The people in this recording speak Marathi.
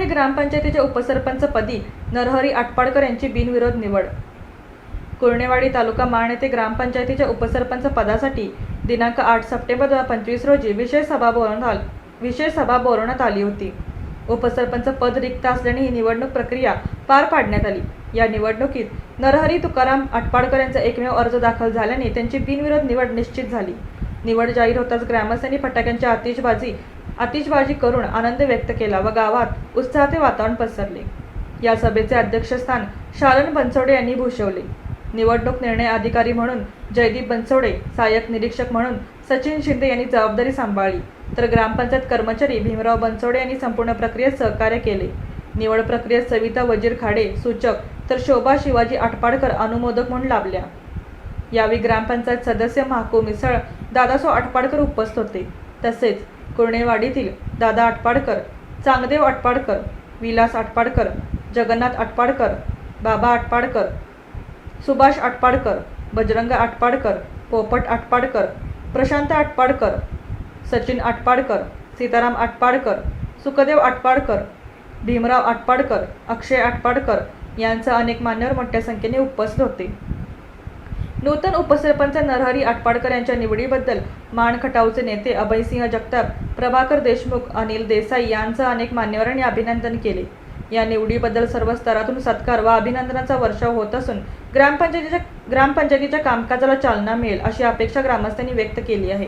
ग्रामपंचायतीच्या उपसरपंचपदी नरहरी आटपाडकर यांची बिनविरोध निवड. कुर्णेवाडी तालुका माण येथे ग्रामपंचायतीच्या उपसरपंच पदासाठी दिनांक आठ सप्टेंबर दोन हजार पंचवीस रोजी विशेष सभा बोलवण्यात आल विशेष सभा बोलवण्यात आली होती. उपसरपंच पद रिक्त असल्याने ही निवडणूक प्रक्रिया पार पाडण्यात आली. या निवडणुकीत नरहरी तुकाराम आटपाडकर यांचा एकमेव अर्ज दाखल झाल्याने त्यांची बिनविरोध निवड निश्चित झाली. निवड जाहीर होताच ग्रामस्थांनी फटाक्यांची आतिषबाजी आतिषबाजी करून आनंद व्यक्त केला व गावात उत्साहाचे वातावरण पसरले. या सभेचे अध्यक्षस्थान शालन बनसोडे यांनी भूषवले. निवडणूक निर्णय अधिकारी म्हणून जयदीप बनसोडे सहाय्यक निरीक्षक म्हणून सचिन शिंदे यांनी जबाबदारी सांभाळली. तर ग्रामपंचायत कर्मचारी भीमराव बनसोडे यांनी संपूर्ण प्रक्रियेत सहकार्य केले. निवड प्रक्रियेत सविता वजीर खाडे सूचक तर शोभा शिवाजी आटपाडकर अनुमोदक म्हणून लाभल्या. यावेळी ग्रामपंचायत सदस्य महाकू मिसळ दादासो आटपाडकर उपस्थित होते. तसेच कुर्णेवाडीतील दादा आटपाडकर चांगदेव आटपाडकर विलास आटपाडकर जगन्नाथ आटपाडकर बाबा आटपाडकर सुभाष आटपाडकर बजरंग आटपाडकर पोपट आटपाडकर प्रशांत आटपाडकर सचिन आटपाडकर सीताराम आटपाडकर सुखदेव आटपाडकर भीमराव आटपाडकर अक्षय आटपाडकर यांचा अनेक मान्यवर मोठ्या संख्येने उपस्थित होते. नूतन उपसरपंच नरहरी आटपाडकर यांच्या निवडीबद्दल मान खटावचे नेते अभयसिंह जगताप प्रभाकर देशमुख अनिल देसाई यांसह अनेक मान्यवरांनी अभिनंदन केले. या निवडीबद्दल सर्व स्तरातून सत्कार व अभिनंदनाचा वर्षाव होत असून ग्रामपंचायतीच्या ग्रामपंचायतीच्या कामकाजाला चालना मिळेल अशी अपेक्षा ग्रामस्थांनी व्यक्त केली आहे.